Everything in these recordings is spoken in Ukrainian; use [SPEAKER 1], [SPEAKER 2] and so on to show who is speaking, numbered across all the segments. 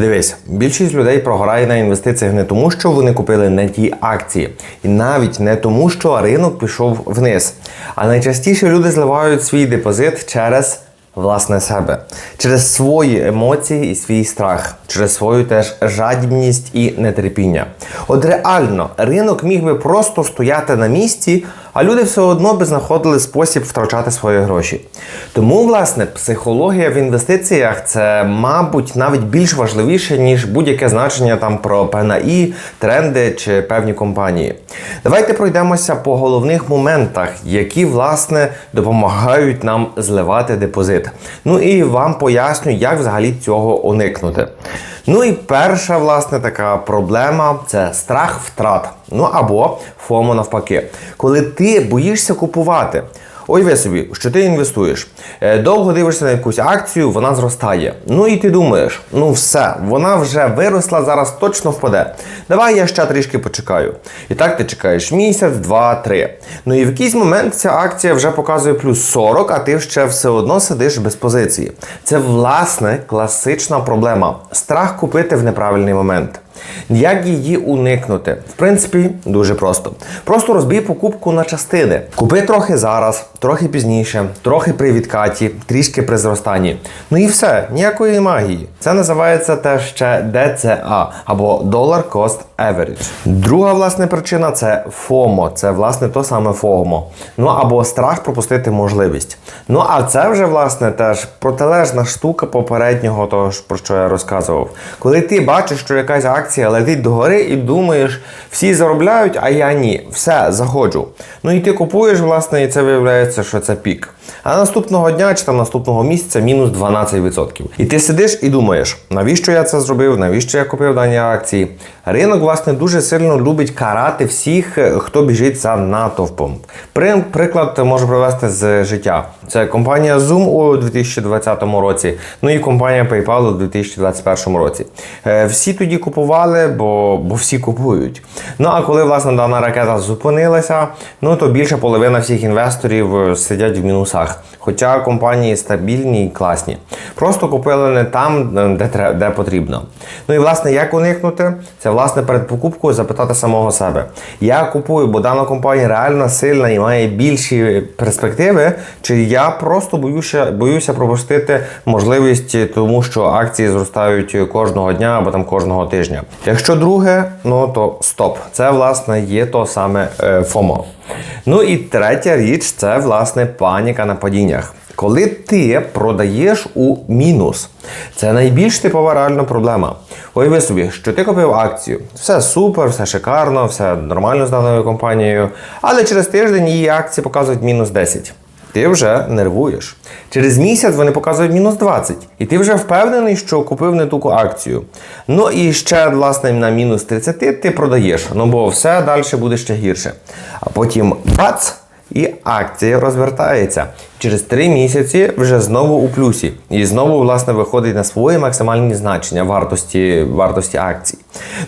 [SPEAKER 1] Дивись, більшість людей програє на інвестиціях не тому, що вони купили не ті акції, і навіть не тому, що ринок пішов вниз. А найчастіше люди зливають свій депозит через власне себе, через свої емоції і свій страх, через свою теж жадібність і нетерпіння. От реально, ринок міг би просто стояти на місці, а люди все одно би знаходили спосіб втрачати свої гроші. Тому, власне, психологія в інвестиціях це, мабуть, навіть більш важливіше, ніж будь-яке значення там про ПНІ, тренди чи певні компанії. Давайте пройдемося по головних моментах, які, власне, допомагають нам зливати депозит. Ну і вам поясню, як взагалі цього уникнути. Ну і перша, власне, така проблема це страх втрат. Ну або ФОМО навпаки. Коли ти боїшся купувати. Уяви собі, що ти інвестуєш. Е, Довго дивишся на якусь акцію, вона зростає. Ну і ти думаєш, ну все, вона вже виросла, зараз точно впаде. Давай я ще трішки почекаю. І так ти чекаєш місяць, два, три. Ну і в якийсь момент ця акція вже показує плюс 40, а ти ще все одно сидиш без позиції. Це власне класична проблема. Страх купити в неправильний момент. Як її уникнути? В принципі, дуже просто. Просто розбій покупку на частини. Купи трохи зараз, трохи пізніше, трохи при відкаті, трішки при зростанні. Ну і все, ніякої магії. Це називається теж ще DCA або Dollar Cost Average. Друга власне причина це FOMO. Це власне то саме FOMO. Ну або страх пропустити можливість. Ну а це вже власне теж протилежна штука попереднього того, про що я розказував. Коли ти бачиш, що якась акція летить догори і думаєш, всі заробляють, а я ні. Все, заходжу. Ну і ти купуєш, власне, і це виявляється, що це пік. А наступного дня чи там наступного місяця мінус 12%. І ти сидиш і думаєш, навіщо я це зробив, навіщо я купив дані акції. Ринок, власне, дуже сильно любить карати всіх, хто біжить за натовпом. При- Приклад можу привести з життя. Це компанія Zoom у 2020 році, ну і компанія PayPal у 2021 році. Е, Всі тоді купували, бо, бо всі купують. Ну а коли власне дана ракета зупинилася, ну то більше половина всіх інвесторів е, сидять в мінусах. Хоча компанії стабільні і класні. Просто купили не там, е, де, де потрібно. Ну і власне, як уникнути? Це власне перед покупкою запитати самого себе. Я купую, бо дана компанія реально сильна і має більші перспективи, чи я просто боюся, боюся пропустити можливість, тому що акції зростають кожного дня або там кожного тижня. Якщо друге, ну то стоп. Це власне є то саме е, ФОМО. Ну і третя річ це власне паніка на падіннях. Коли ти продаєш у мінус, це найбільш типова реальна проблема. Уяви собі, що ти купив акцію, все супер, все шикарно, все нормально з даною компанією, але через тиждень її акції показують мінус 10. Ти вже нервуєш. Через місяць вони показують мінус 20. І ти вже впевнений, що купив не ту акцію. Ну і ще, власне, на мінус 30 ти продаєш. Ну бо все далі буде ще гірше. А потім бац! І акція розвертається. Через 3 місяці вже знову у плюсі. І знову, власне, виходить на свої максимальні значення вартості, вартості акцій.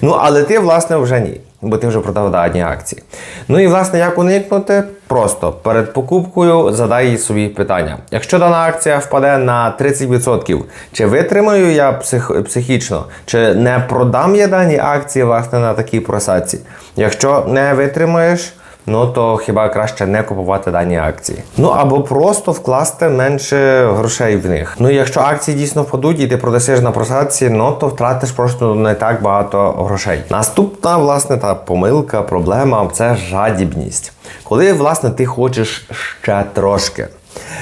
[SPEAKER 1] Ну, але ти, власне, вже ні. Бо ти вже продав дані акції. Ну і власне, як уникнути? Просто перед покупкою задай собі питання. Якщо дана акція впаде на 30%, чи витримаю я псих, психічно, чи не продам я дані акції власне на такій просадці? Якщо не витримаєш, ну то хіба краще не купувати дані акції. Ну або просто вкласти менше грошей в них. Ну якщо акції дійсно впадуть і ти продасиш на просадці, ну то втратиш просто не так багато грошей. Наступна, власне, та помилка, проблема це жадібність. Коли, власне, ти хочеш ще трошки.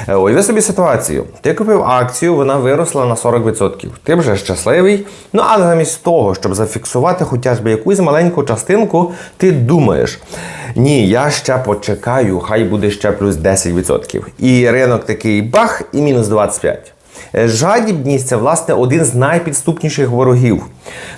[SPEAKER 1] Е, Уяви собі ситуацію. Ти купив акцію, вона виросла на 40%. Ти вже щасливий. Ну але замість того, щоб зафіксувати хоча б якусь маленьку частинку, ти думаєш: ні, я ще почекаю, хай буде ще плюс 10%. І ринок такий бах, і мінус 25%. Е, Жадібність це власне один з найпідступніших ворогів.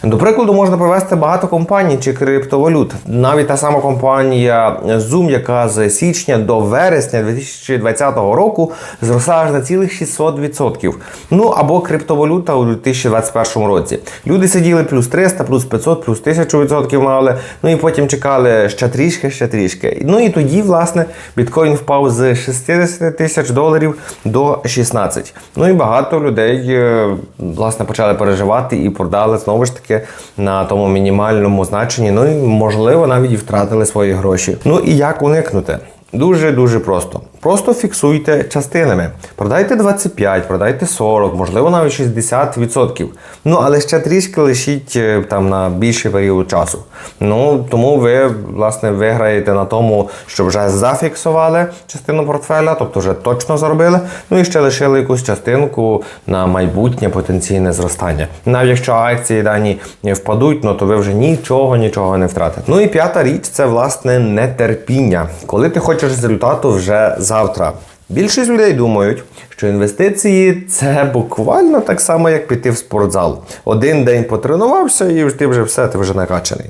[SPEAKER 1] До прикладу, можна привести багато компаній чи криптовалют. Навіть та сама компанія Zoom, яка з січня до вересня 2020 року зросла аж на цілих 600%. Ну або криптовалюта у 2021 році. Люди сиділи плюс 300, плюс 500, плюс 1000% мали. Ну і потім чекали ще трішки, ще трішки. Ну і тоді, власне, біткоін впав з 60 тисяч доларів до 16. Ну і багато багато людей е, власне почали переживати і продали знову ж таки на тому мінімальному значенні. Ну і можливо навіть і втратили свої гроші. Ну і як уникнути? Дуже дуже просто. Просто фіксуйте частинами. Продайте 25, продайте 40, можливо, навіть 60%. Ну, але ще трішки лишіть е, там на більший період часу. Ну, тому ви, власне, виграєте на тому, що вже зафіксували частину портфеля, тобто вже точно заробили. Ну і ще лишили якусь частинку на майбутнє потенційне зростання. Навіть якщо акції дані впадуть, ну то ви вже нічого, нічого не втратите. Ну і п'ята річ це власне нетерпіння. Коли ти хочеш результату вже завтра. Більшість людей думають, що інвестиції це буквально так само, як піти в спортзал. Один день потренувався і ти вже все, ти вже накачаний.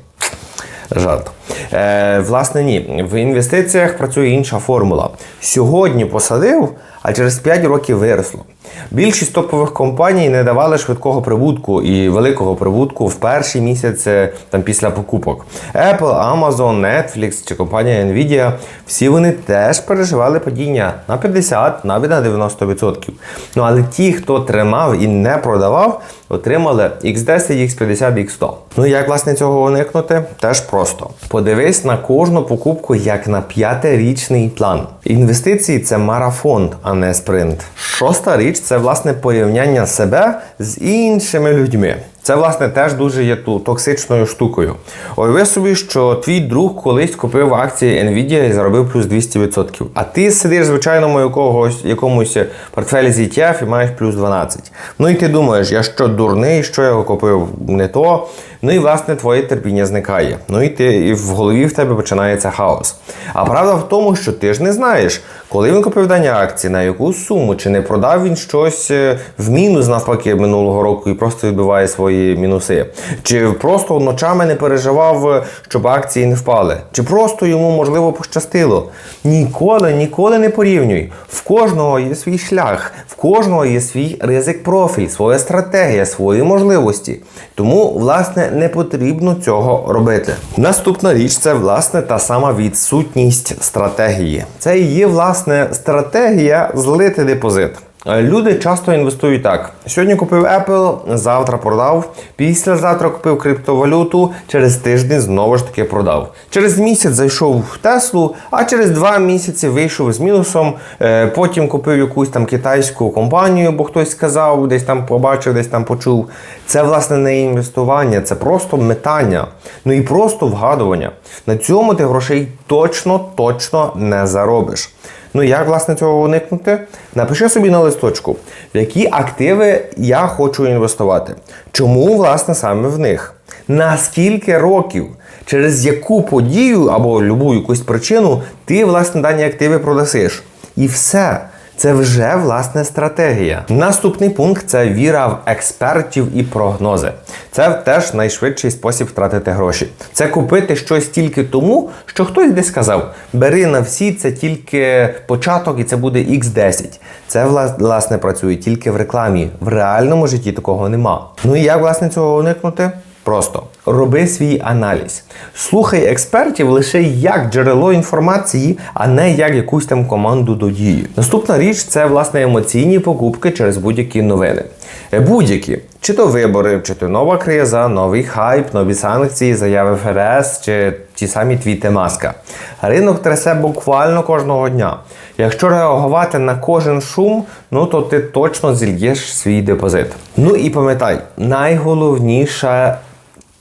[SPEAKER 1] Жарт. Е, власне, ні. В інвестиціях працює інша формула. Сьогодні посадив, а через 5 років виросло. Більшість топових компаній не давали швидкого прибутку і великого прибутку в перші місяці там, після покупок. Apple, Amazon, Netflix чи компанія Nvidia всі вони теж переживали падіння на 50, навіть на 90%. Ну але ті, хто тримав і не продавав, отримали X10, X50, X100. Ну як власне цього уникнути? Теж просто. Подивись на кожну покупку як на п'ятирічний план. Інвестиції це марафон, а не спринт. Шоста річ це власне порівняння себе з іншими людьми. Це, власне, теж дуже є ту токсичною штукою. Уяви собі, що твій друг колись купив акції Nvidia і заробив плюс 200%. А ти сидиш звичайному якогось, якомусь портфелі з ETF і маєш плюс 12. Ну і ти думаєш, я що дурний, що я купив не то. Ну і власне твоє терпіння зникає. Ну і ти і в голові в тебе починається хаос. А правда в тому, що ти ж не знаєш, коли він купив дані акції, на яку суму, чи не продав він щось е, в мінус навпаки минулого року і просто відбиває свої мінуси, чи просто ночами не переживав, щоб акції не впали, чи просто йому можливо пощастило. Ніколи, ніколи не порівнюй. В кожного є свій шлях, в кожного є свій ризик профіль, своя стратегія, свої можливості. Тому, власне, не потрібно цього робити. Наступна річ це власне та сама відсутність стратегії. Це і є власне стратегія злити депозит. Е, Люди часто інвестують так: сьогодні купив Apple, завтра продав, післязавтра купив криптовалюту, через тиждень знову ж таки продав. Через місяць зайшов в Теслу, а через два місяці вийшов з мінусом. е, Потім купив якусь там китайську компанію, бо хтось сказав, десь там побачив, десь там почув. Це власне не інвестування, це просто метання. Ну і просто вгадування. На цьому ти грошей точно, точно не заробиш. Ну як власне цього уникнути? Напиши собі на листочку, в які активи я хочу інвестувати. Чому, власне, саме в них? На скільки років? Через яку подію або любу якусь причину ти власне дані активи продасиш? І все. Це вже власне стратегія. Наступний пункт це віра в експертів і прогнози. Це теж найшвидший спосіб втратити гроші. Це купити щось тільки тому, що хтось десь сказав: бери на всі, це тільки початок і це буде X10. Це власне працює тільки в рекламі. В реальному житті такого нема. Ну і як власне цього уникнути? Просто роби свій аналіз. Слухай експертів лише як джерело інформації, а не як якусь там команду до дії. Наступна річ це власне емоційні покупки через будь-які новини. Е, Будь-які. Чи то вибори, чи то нова криза, новий хайп, нові санкції, заяви ФРС, чи ті самі твіти маска. Ринок трясе буквально кожного дня. Якщо реагувати на кожен шум, ну то ти точно зільєш свій депозит. Ну і пам'ятай, найголовніше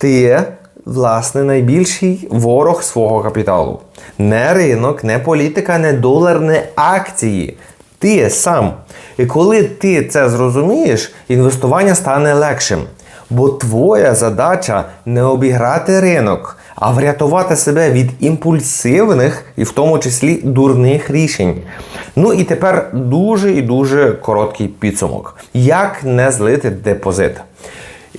[SPEAKER 1] ти, власне, найбільший ворог свого капіталу. Не ринок, не політика, не долар, не акції. Ти сам. І коли ти це зрозумієш, інвестування стане легшим. Бо твоя задача не обіграти ринок, а врятувати себе від імпульсивних і в тому числі дурних рішень. Ну і тепер дуже і дуже короткий підсумок. Як не злити депозит?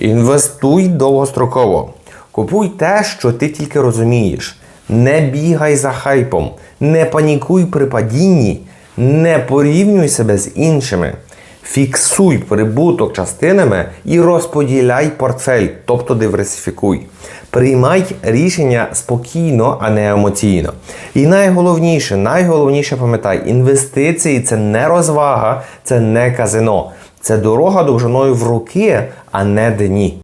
[SPEAKER 1] Інвестуй довгостроково. Купуй те, що ти тільки розумієш. Не бігай за хайпом, не панікуй при падінні, не порівнюй себе з іншими. Фіксуй прибуток частинами і розподіляй портфель, тобто диверсифікуй. Приймай рішення спокійно, а не емоційно. І найголовніше, найголовніше пам'ятай, інвестиції це не розвага, це не казино. Це дорога довжиною в роки, а не дні.